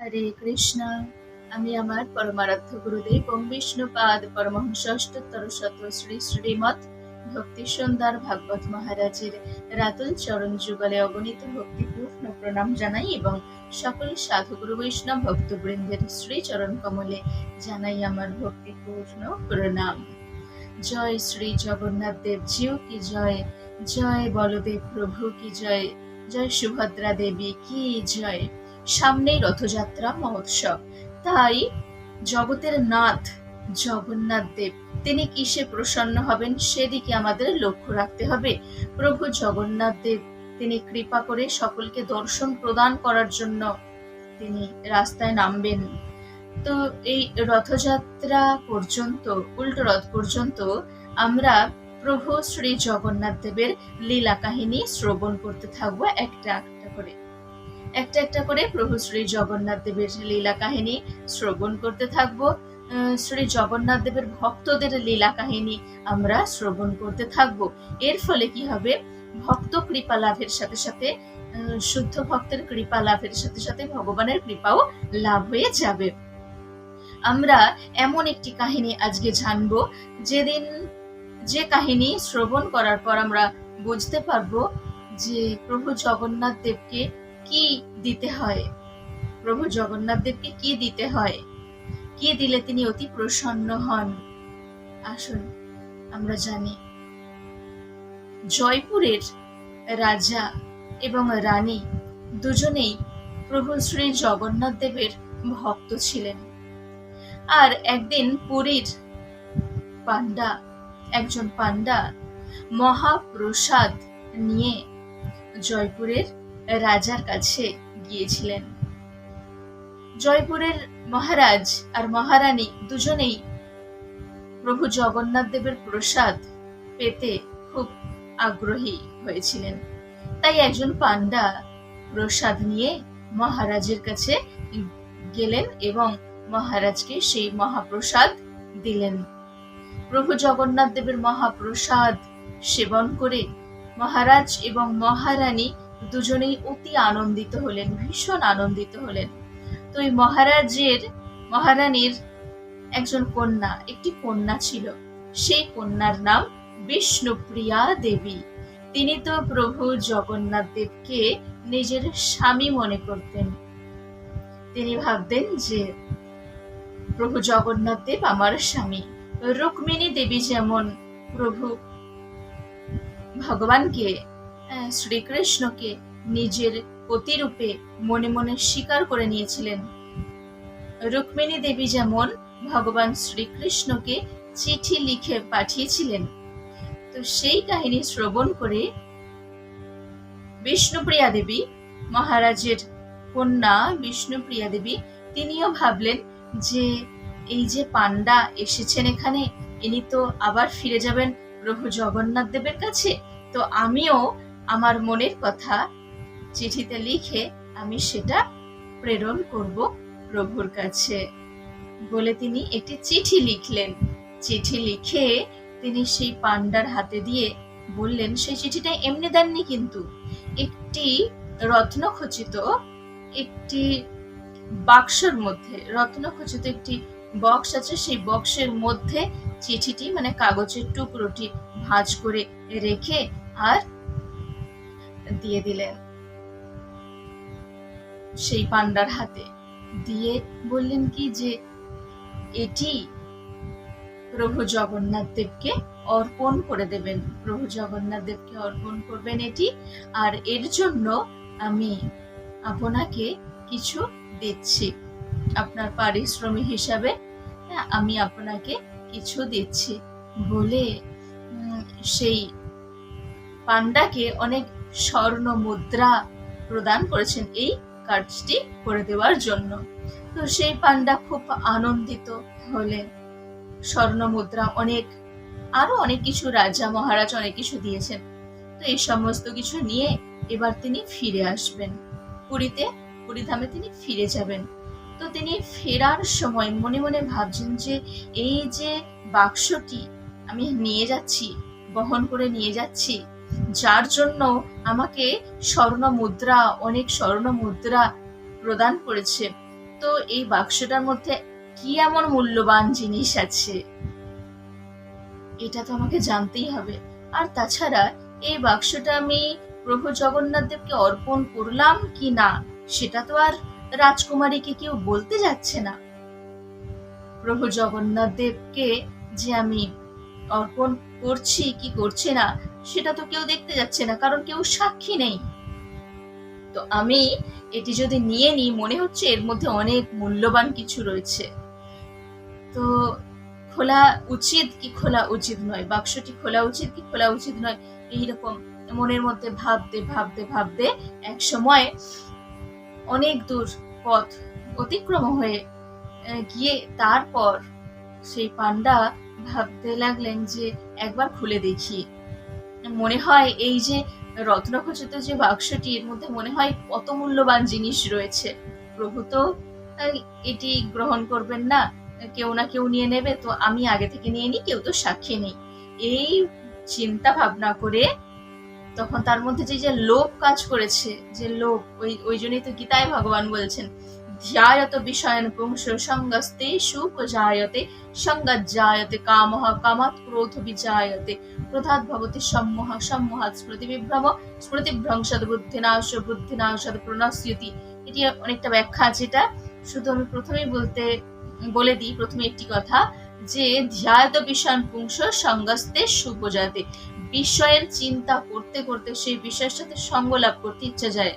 হরে কৃষ্ণ। আমি আমার পরমারাধ্য গুরুদেব ওম বিষ্ণুপাদ পরমহংস অষ্টোত্তর শত শ্রী শ্রীমৎ ভক্তি সুন্দর ভাগবত মহারাজের রাতুল চরণ যুগলে অগণিত ভক্তিপূর্ণ প্রণাম জানাই এবং সকল সাধুগুরু বৈষ্ণব ভক্তবৃন্দের শ্রী চরণ কমলে জানাই আমার ভক্তিপূর্ণ প্রণাম। জয় শ্রী জগন্নাথ দেব জিউ কি জয়? জয় বলদেব প্রভু কি জয়? জয় সুভদ্রা দেবী কি জয়? সামনেই রথযাত্রা মহোৎসব। তাই জগতের নাথ জগন্নাথ দেব, তিনি কিসে প্রসন্ন হবেন সেদিকে আমাদের লক্ষ্য রাখতে হবে। প্রভু জগন্নাথ দেব, তিনি কৃপা করে সকলকে দর্শন প্রদান করার জন্য তিনি রাস্তায় নামবেন। তো এই রথযাত্রা পর্যন্ত, উল্টো রথ পর্যন্ত আমরা প্রভু শ্রী জগন্নাথ দেবের লীলা কাহিনী শ্রবণ করতে থাকব একটা একটা করে। একটা একটা করে প্রভু শ্রী জগন্নাথ দেবের লীলা কাহিনী শ্রবণ করতে থাকব। শ্রী জগন্নাথ দেবের ভক্তদের লীলা কাহিনী আমরা শ্রবণ করতে থাকব। এর ফলে কি হবে? ভক্ত কৃপা লাভের সাথে সাথে শুদ্ধ ভক্তের কৃপা লাভের সাথে সাথে ভগবানের কৃপাও লাভ হয়ে যাবে। আমরা এমন একটি কাহিনী আজকে জানব। যেদিন যে কাহিনী শ্রবণ করার পর আমরা বুঝতে পারব যে প্রভু জগন্নাথ দেবকে কি দিতে হয়? প্রভু জগন্নাথ দেবকে কি দিতে হয়? কি দিলে তিনি অতি প্রসন্ন হন? আসুন, আমরা জানি। জয়পুরের রাজা এবং রানী দুজনেই প্রভু শ্রী জগন্নাথ দেবের ভক্ত ছিলেন। আর একদিন পুরীর পান্ডা একজন পান্ডা মহাপ্রসাদ নিয়ে জয়পুরের রাজার কাছে গিয়েছিলেন। জয়পুরের মহারাজ আর মহারানী দুজনেই প্রভু জগন্নাথ দেবের প্রসাদ পেতে খুব আগ্রহী হয়েছিলেন। তাই একজন পান্ডা প্রসাদ নিয়ে মহারাজের কাছে গেলেন এবং মহারাজকে সেই মহাপ্রসাদ দিলেন। প্রভু জগন্নাথ দেবের মহাপ্রসাদ সেবন করে মহারাজ এবং মহারানী দুজনেই অতি আনন্দিত হলেন, ভীষণ আনন্দিত হলেন। তো এই মহারাজের, মহারানীর একজন কন্যা, একটি কন্যা ছিল। সেই কন্যার নাম বিষ্ণুপ্রিয়া দেবী। তিনি তো প্রভু জগন্নাথ দেবকে নিজের স্বামী মনে করতেন। তিনি ভাবতেন যে, প্রভু জগন্নাথ দেব আমার স্বামী। রুক্মিণী দেবী যেমন প্রভু ভগবানকে শ্রীকৃষ্ণকে নিজের প্রতিরূপে মনে মনে স্বীকার করে নিয়েছিলেন। রুক্মিণী দেবী যেমন ভগবান শ্রীকৃষ্ণকে চিঠি লিখে পাঠিয়েছিলেন, তো সেই কাহিনী শ্রবণ করে বিষ্ণুপ্রিয়া দেবী মহারাজের কন্যা বিষ্ণুপ্রিয়া দেবী, তিনিও ভাবলেন যে এই যে পান্ডা এসেছেন এখানে, ইনি তো আবার ফিরে যাবেন প্রভু জগন্নাথ দেবের কাছে, তো আমিও আমার মনের কথা চিঠিতে লিখে আমি সেটা প্রেরণ করব প্রভুর কাছে। বলে তিনি একটি চিঠি লিখলেন। চিঠি লিখে তিনি সেই পান্ডার হাতে দিয়ে বললেন, সেই চিঠিটা এমনি দেননি কিন্তু। একটি রত্নখচিত, একটি বাক্সের মধ্যে, রত্নখচিত একটি বক্স আছে, সেই বক্সের মধ্যে চিঠিটি মানে কাগজের টুকরোটি ভাঁজ করে রেখে আর দিয়ে দিলেন। সেই পান্ডার হাতে দিয়ে বললেন কি যে, এটি প্রভু জগন্নাথ দেবকে অর্পণ করে দেবেন। প্রভু জগন্নাথ দেবকে অর্পণ করবেন এটি, আর এর জন্য আমি আপনাকে কিছু দিচ্ছি। আপনার পারিশ্রমিক হিসাবে আমি আপনাকে কিছু দিচ্ছি। বলে সেই পান্ডাকে অনেক স্বর্ণ মুদ্রা প্রদান করেছেন এই কাজটি করে দেওয়ার জন্য। তো সেই পান্ডা খুব আনন্দিত হলেন। স্বর্ণ মুদ্রা অনেক, আরও অনেক কিছু রাজা মহারাজ অনেক কিছু দিয়েছেন। তো এই সমস্ত কিছু নিয়ে এবার তিনি ফিরে আসবেন। পুরীতে, পুরীধামে তিনি ফিরে যাবেন। তো তিনি ফেরার সময় মনে মনে ভাবছেন যে এই যে বাক্সটি আমি নিয়ে যাচ্ছি, বহন করে নিয়ে যাচ্ছি যার জন্য আমাকে স্বর্ণ মুদ্রা অনেক স্বর্ণ মুদ্রা প্রদান করেছে। তো এই বাক্সটার মধ্যে কি এমন মূল্যবান জিনিস আছে? এটা তো আমাকে জানতেই হবে। আর তাছাড়া এই বাক্সটা আমি প্রভু জগন্নাথ দেবকে অর্পণ করলাম কি না, সেটা তো আর রাজকুমারীকে কেউ বলতে যাচ্ছে না। প্রভু জগন্নাথ দেবকে যে আমি অর্পণ করছি কি করছি না, সেটা তো কেউ দেখতে যাচ্ছে না, কারণ কেউ সাক্ষী নেই। তো আমি এটি যদি নিয়ে নিই, মনে হচ্ছে এর মধ্যে অনেক মূল্যবান কিছু রয়েছে। তো খোলা উচিত কি খোলা উচিত নয়? বাক্সটি খোলা উচিত কি খোলা উচিত নয়? এইরকম মনের মধ্যে ভাবতে ভাবতে ভাবতে এক সময় অনেক দূর পথ অতিক্রম হয়ে গিয়ে তারপর সেই পান্ডা ভাবতে লাগলেন যে একবার খুলে দেখি। মনে হয় এই যে রত্নখচিত যে বাক্সটি, এর মধ্যে মনে হয় কত মূল্যবান জিনিস রয়েছে। প্রভু তো এটি গ্রহণ করবেন না, কেউ না কেউ নিয়ে নেবে, তো আমি আগে থেকে নিয়ে নিই, কেউ তো সাক্ষী নেই। এই চিন্তা ভাবনা করে তখন তার মধ্যে যে যে লোভ কাজ করেছে, যে লোভ, ওই ওই জন্যই তো গীতায় ভগবান বলছেন ধ্যায়ত বিষয়ন পুংস সঙ্গস্তে সুপজায়তে সঙ্গজ্জায়তে কামহ কামাত ক্রোধ বিজায়তে ক্রোধাৎ ভবতি সম্মোহ সম্মোহাৎ স্মৃতি বিভ্রম স্মৃতিভ্রংসদ বুদ্ধিনাশ বুদ্ধিনাশদ প্রণস্যতি এটি অনেকটা ব্যাখ্যা আছে এটা। শুধু আমি প্রথমেই বলতে, বলে দিই, প্রথমে একটি কথা, যে ধ্যায়ত বিষয়ন পুংস সঙ্গস্তে সুপজায়তে বিষয়ের চিন্তা করতে করতে সেই বিষয়ের সাথে সঙ্গ লাভ করতে ইচ্ছা যায়।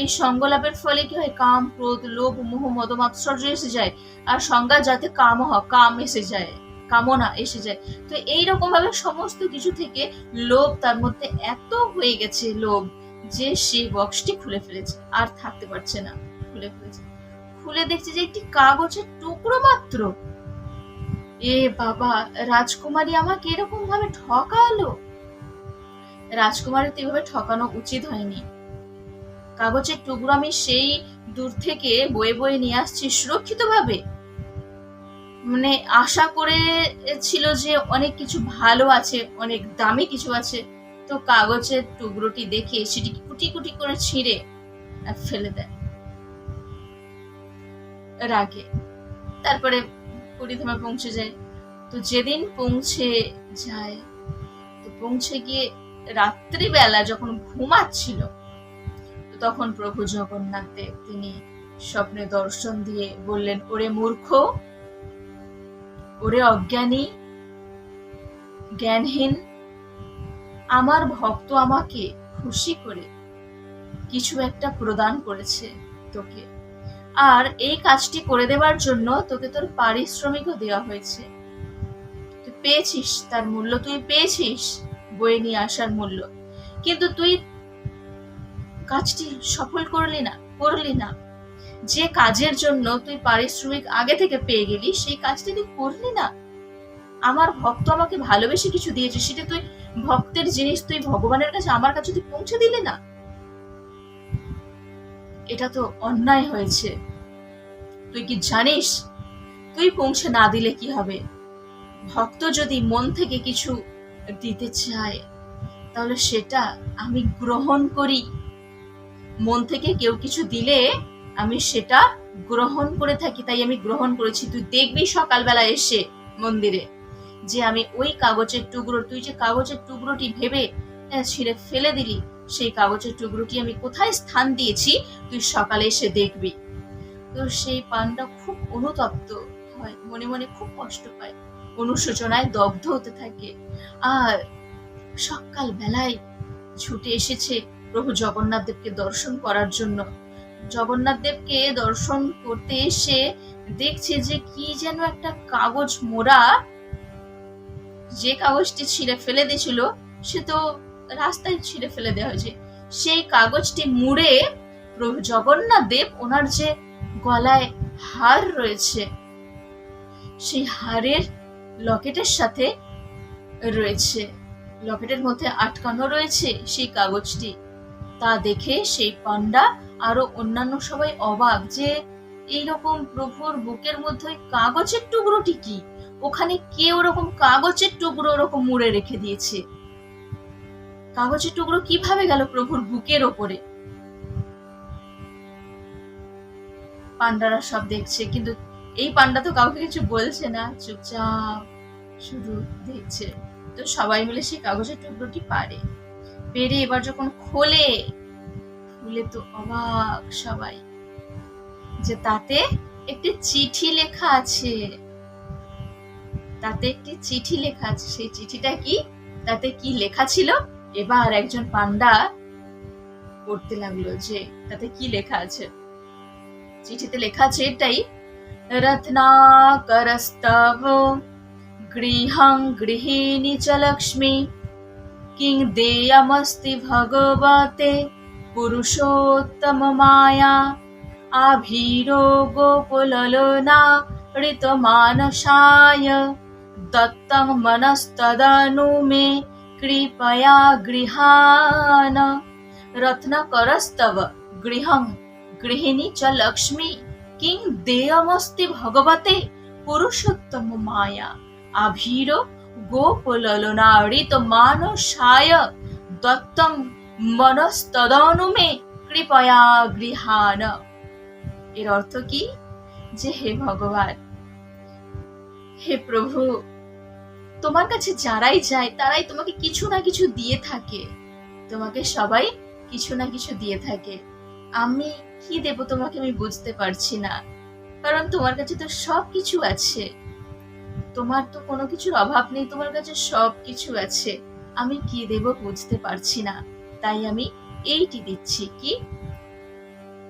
এই সঙ্গ লাভের ফলে কি হয়? কাম, ক্রোধ, লোভ, মোহ মদ মাৎসর্য এসে যায় আর সংজ্ঞা যাতে কাম হ, কাম এসে যায়, কামনা এসে যায়। তো এইরকম ভাবে সমস্ত কিছু থেকে লোভ তার মধ্যে এত হয়ে গেছে লোভ যে সে বক্সটি খুলে ফেলেছে, আর থাকতে পারছে না, খুলে ফেলেছে। খুলে দেখছে যে একটি কাগজের টুকরো মাত্র। এ বাবা, রাজকুমারী আমাকে এরকম ভাবে ঠকালো? রাজকুমারী তো এভাবে ঠকানো উচিত হয়নি। কাগজের টুকরো আমি সেই দূর থেকে বয়ে বয়ে নিয়ে আসছি সুরক্ষিত ভাবে মানে আশা করে ছিল যে অনেক কিছু ভালো আছে, অনেক দামি কিছু আছে। তো কাগজের টুকরোটি দেখে সেটি কুটি কুটি করে ছিঁড়ে ফেলে দেয়। রাগে। তারপরে পরিধামে পৌঁছে যায়। তো যেদিন পৌঁছে যায়, তো পৌঁছে গিয়ে রাত্রিবেলা যখন ঘুমাচ্ছিল তখন প্রভু জগন্নাথ দেব তিনি স্বপ্নে দর্শন দিয়ে বললেন, ওরে মূর্খ, ওরে অজ্ঞানী, জ্ঞানহীন, আমার ভক্ত আমাকে খুশি করে কিছু একটা প্রদান করেছে তোকে। আর এই কাজটি করে দেওয়ার জন্য তোকে তোর পারিশ্রমিকও দেওয়া হয়েছে। তুই পেয়েছিস, তার মূল্য তুই পেয়েছিস, বয়ে নিয়ে আসার মূল্য। কিন্তু তুই কাজটি সফল করলি না করলি না। যে কাজের জন্য তুই পারিশ্রমিক আগে থেকে পেয়ে গেলি, সেই কাজটি তুই করলি না। আমার ভক্ত আমাকে ভালোবেসে কিছু দিয়েছে, সেটা তুই ভক্তের জিনিস, তুই ভগবানের কাছে আমার কাছে তুই পৌঁছে দিলি না, এটা তো অন্যায় হয়েছে। তুই কি জানিস, তুই পৌঁছে না দিলে কি হবে? ভক্ত যদি মন থেকে কিছু দিতে চায়, তাহলে সেটা আমি গ্রহণ করি। মন থেকে কেউ কিছু দিলে আমি সেটা গ্রহণ করে থাকি, তাই আমি গ্রহণ করেছি। তুই দেখবি সকালবেলা এসে মন্দিরে যে আমি ওই কাগজের টুকরো, তুই যে কাগজের টুকরোটি ভেবে ছিঁড়ে ফেলে দিলি, সেই কাগজের টুকরোটি আমি কোথায় স্থান দিয়েছি, তুই সকালে এসে দেখবি। তো সেই পানটা খুব অনুতপ্ত হয়, মনে মনে খুব কষ্ট পায়, অনুশোচনায় দগ্ধ হতে থাকে। আর সকাল বেলায় ছুটে এসেছে প্রভু জগন্নাথ দেবকে দর্শন করার জন্য। জগন্নাথ দেবকে দর্শন করতে এসে দেখছে যে কি যেন একটা কাগজ মোড়া। যে কাগজটি ছিঁড়ে ফেলে দিয়েছিল, সে তো রাস্তায় ছিঁড়ে ফেলে দেওয়া হয়েছে। সেই কাগজটি মুড়ে প্রভু জগন্নাথ দেব ওনার যে গলায় হার রয়েছে, সেই হারের লকেটের সাথে রয়েছে। লকেটের মধ্যে আটকানো রয়েছে সেই কাগজটি। তা দেখে সেই পান্ডা আরও অন্যান্য সবাই অবাক যে এইরকম প্রভুর বুকের মধ্যে কাগজের টুকরোটি কি? ওখানে কে ওরকম কাগজের টুকরো ওরকম মুড়ে রেখে দিয়েছে? কাগজের টুকরো কীভাবে গেল প্রভুর বুকের ওপরে? পান্ডারা সব দেখছে, কিন্তু এই পান্ডা তো কাউকে কিছু বলছে না, চুপচাপ শুধু দেখছে। তো সবাই মিলে সেই কাগজের টুকরোটি পারে পেরে এবার যখন খোলে, খুলে তো অবাক সবাই যে তাতে একটি চিঠি লেখা আছে। তাতে একটি চিঠি লেখা আছে। সেই চিঠিটা কি? তাতে কি লেখা ছিল? এবার একজন পান্ডা পড়তে লাগল যে, তাতে কি লেখা আছে? চিঠিতে লেখা আছে এটাই, রত্নাকরস্তব গৃহং গৃহিণী চ লক্ষ্মী কিং দেয়মস্তি ভগবতে পুরুষোত্তম মায়া আভীরো গোকুললোনা ঋতমানসায় দত্তং মনস্তদनु মে কৃপয়া গৃহান রত্নকরস্তব গৃহং গৃহিণী চ লক্ষ্মী কিং দেয়মস্তি ভগবতে পুরুষোত্তম মায়া আভীর গোকুললনাড়িত মানসায় দত্তং মনস্তদনু মে কৃপয়া গৃহান এর অর্থ কি? যে হে ভগবান, হে প্রভু, তোমার কাছে যারাই যায়, তারাই তোমাকে কিছু না কিছু দিয়ে থাকে। তোমাকে সবাই কিছু না কিছু দিয়ে থাকে। আমি কি দেব তোমাকে আমি বুঝতে পারছি না। কারণ তোমার কাছে তো সব কিছু আছে। তোমার তো কোনো কিছুর অভাব নেই, তোমার কাছে সব কিছু আছে। আমি কি দেব বুঝতে পারছি না, তাই আমি এইটি দিচ্ছি, কি?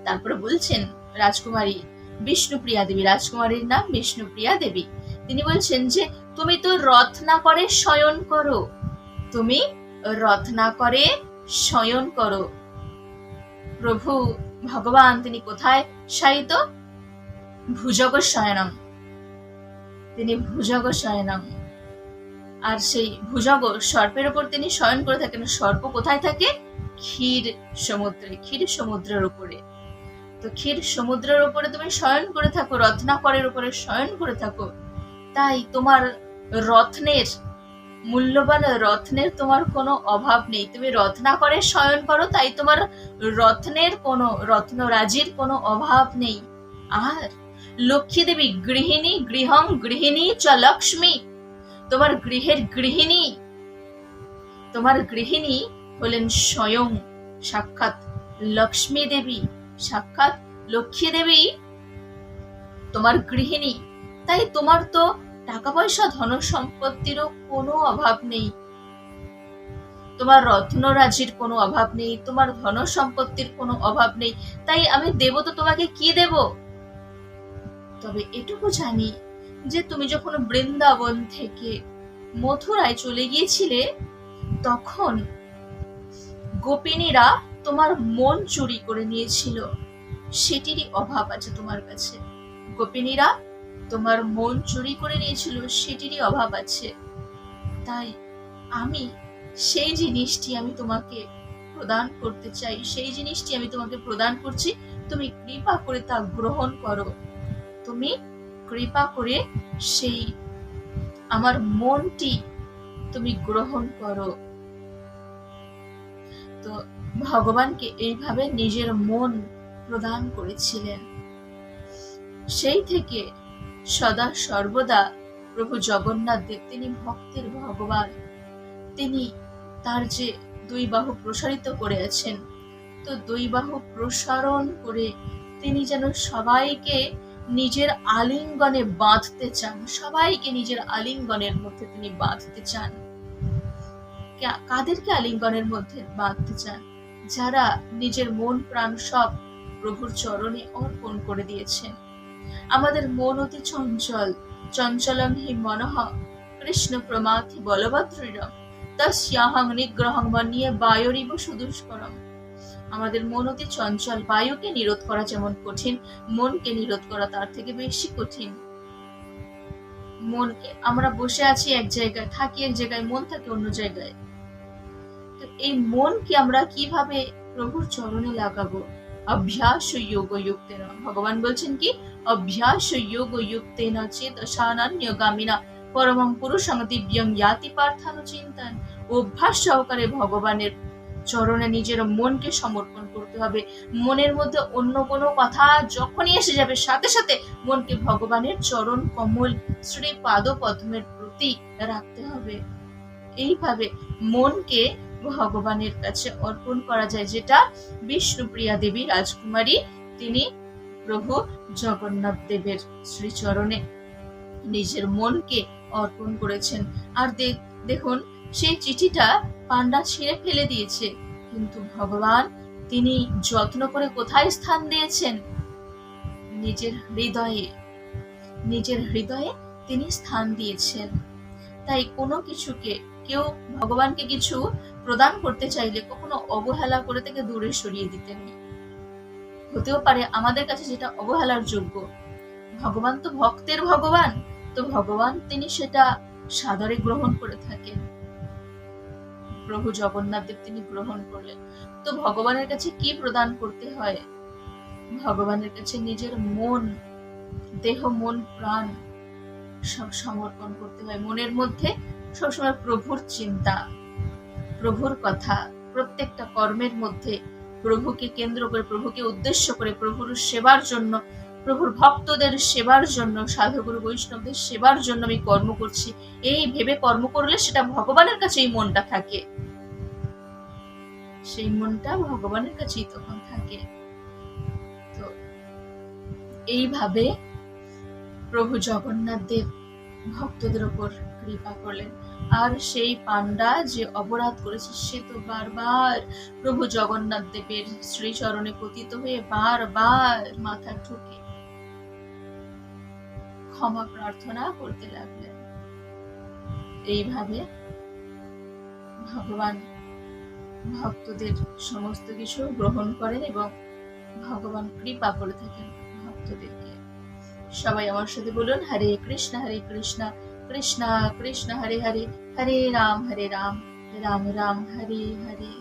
তারপরে বলছেন রাজকুমারী, বিষ্ণুপ্রিয়া দেবী, রাজকুমারীর নাম বিষ্ণুপ্রিয়া দেবী। তিনি বলছেন যে, তুমি তো রত্না করে শয়ন করো। তুমি রত্না করে শয়ন করো। প্রভু ভগবান, তিনি কোথায়? শায়িত ভুজগ শয়নম তিনি ভুজগ শয়নম আর সেই ভুজগ সর্পের উপর তিনি শয়ন করে থাকেন। সর্প কোথায় থাকে? ক্ষীর সমুদ্রে, ক্ষীর সমুদ্রের উপরে। তো ক্ষীর সমুদ্রের উপরে তুমি শয়ন করে থাকো, রত্নাকরের উপরে শয়ন করে থাকো। তাই তোমার রত্নের, মূল্যবান রত্নের তোমার কোনো অভাব নেই। তুমি রত্নাকরে শয়ন করো, তাই তোমার রত্নের কোনো, রত্নরাজির কোনো অভাব নেই। আর লক্ষ্মী দেবী গৃহিণী গৃহং গৃহিণী চ লক্ষ্মী। তোমার গৃহের গৃহিণী। তোমার গৃহিণী হলেন স্বয়ং সাক্ষাৎ লক্ষ্মী দেবী। সাক্ষাৎ লক্ষ্মী দেবী তোমার গৃহিণী। তাই তোমার তো টাকা পয়সা ধন সম্পত্তিরও কোনো অভাব নেই। তোমার রত্নরাজির কোনো অভাব নেই। তোমার ধন সম্পত্তির কোনো অভাব নেই। তাই আমি দেব তো তোমাকে কি দেব? তবে এটুকু জানি যে তুমি যখন বৃন্দাবন থেকে মথুরায় চলে গিয়েছিলে, তখন গোপিনীরা তোমার মন চুরি করে নিয়েছিল। সেটিরই অভাব আছে তোমার কাছে। গোপিনীরা তোমার মন চুরি করে নিয়েছিল, সেটিরই অভাব আছে। তাই আমি সেই জিনিসটি আমি তোমাকে প্রদান করতে চাই। সেই জিনিসটি আমি তোমাকে প্রদান করছি। তুমি কৃপা করে তা গ্রহণ করো। তুমি কৃপা করে সেই আমার মনটি তুমি গ্রহণ করো। তো ভগবানকে এইভাবে নিজের মন প্রদান করেছিলেন। সেই থেকে সদা সর্বদা প্রভু জগন্নাথ দেব, তিনি ভক্তের ভগবান। তিনি তার যে দুই বাহু প্রসারিত করে আছেন, তো দুই বাহু প্রসারণ করে তিনি যেন সবাইকে নিজের আলিঙ্গনে বাঁধতে চান। সবাইকে নিজের আলিঙ্গনের মধ্যে তিনি বাঁধতে চান। কাদেরকে আলিঙ্গনের মধ্যে বাঁধতে চান? যারা নিজের মন প্রাণ সব প্রভুর চরণে অর্পণ করে দিয়েছেন আমাদের মন অতি চঞ্চল চঞ্চলং হি মনঃ কৃষ্ণ প্রমাথি বলভদ্রীরম তস্যাহং নিগ্রহং মনিয়ে বায়রিব সুদুষ্করম। আমাদের মন অতি চঞ্চল, বায়ুকে নিরোধ করা যেমন কঠিন, মনকে নিরোধ করা তার থেকে বেশি কঠিন। মনকে আমরা বসে আছি এক জায়গায়, থাকি এক জায়গায়, মন থাকে অন্য জায়গায়। তো এই মনকে আমরা কীভাবে প্রভুর চরণে লাগাবো? অভ্যাস যোগ যুক্তেন। ভগবান বলছেন কি? অভ্যাস যোগ যুক্তেন চেত সানান্যগামিনা পরমং পুরুষং দিব্যং ইয়াতি পার্থানু চিন্তন অভ্যাস সহকারে ভগবানের চরণে নিজের মনকে সমর্পণ করতে হবে। মনের মধ্যে অন্য কোনো কথা যখনই এসে যাবে, সাথে সাথে মনকে ভগবানের চরণ কমল শ্রী পাদ পদ্মের প্রতি রাখতে হবে। এইভাবে মনকে ভগবানের কাছে অর্পণ করা যায়, যেটা বিষ্ণুপ্রিয়া দেবী রাজকুমারী, তিনি প্রভু জগন্নাথ দেবের শ্রীচরণে নিজের মনকে অর্পণ করেছেন। আর দেখুন সেই চিঠিটা পান্ডা ছিঁড়ে ফেলে দিয়েছে। কিন্তু ভগবান, তিনি যত্ন করে কোথায় স্থান দিয়েছেন? নিজের হৃদয়ে নিজের হৃদয়ে তিনি স্থান দিয়েছেন। তাই কোনো কিছুকে, কেউ ভগবানকে কিছু প্রদান করতে চাইলে কখনো অবহেলা করে থেকে দূরে সরিয়ে দিতেন। না। হতেও পারে আমাদের কাছে যেটা অবহেলার যোগ্য। ভগবান তো ভক্তের ভগবান, তো ভগবান তিনি সেটা সাদরে গ্রহণ করে থাকেন। প্রভু জগন্নাথ দেব তিনি গ্রহণ করলেন। তো ভগবানের কাছে কি প্রদান করতে হয়? ভগবানের কাছে নিজের মন, দেহ, মন, প্রাণ সব সমর্পণ করতে হয়। মনের মধ্যে সবসময় প্রভুর চিন্তা, প্রভুর কথা, প্রত্যেকটা কর্মের মধ্যে প্রভুকে কেন্দ্র করে, প্রভুকে উদ্দেশ্য করে, প্রভুর সেবার জন্য প্রভুর ভক্তদের সেবার জন্য, সাধুগুরু বৈষ্ণবদের সেবার জন্য আমি কর্ম করছি। এই ভেবে কর্ম করলে সেটা ভগবানের কাছে এই মনটা থাকে। সেই মনটা ভগবানের কাছেই তখন থাকে। তো এইভাবে প্রভু জগন্নাথ দেব ভক্তদের ওপর কৃপা করলেন। আর সেই পান্ডা যে অপরাধ করেছে, সে তো বারবার প্রভু জগন্নাথ দেবের শ্রীচরণে পতিত হয়ে বারবার মাথা ঠুকে ক্ষমা প্রার্থনা করতে লাগলেন। এইভাবে ভগবান ভক্তদের সমস্ত কিছু গ্রহণ করেন এবং ভগবান কৃপা করে থাকেন ভক্তদেরকে। সবাই আমার সাথে বলুন, হরে কৃষ্ণ হরে কৃষ্ণ কৃষ্ণ কৃষ্ণ, হরে হরে হরে রাম হরে রাম রাম রাম, হরে হরে।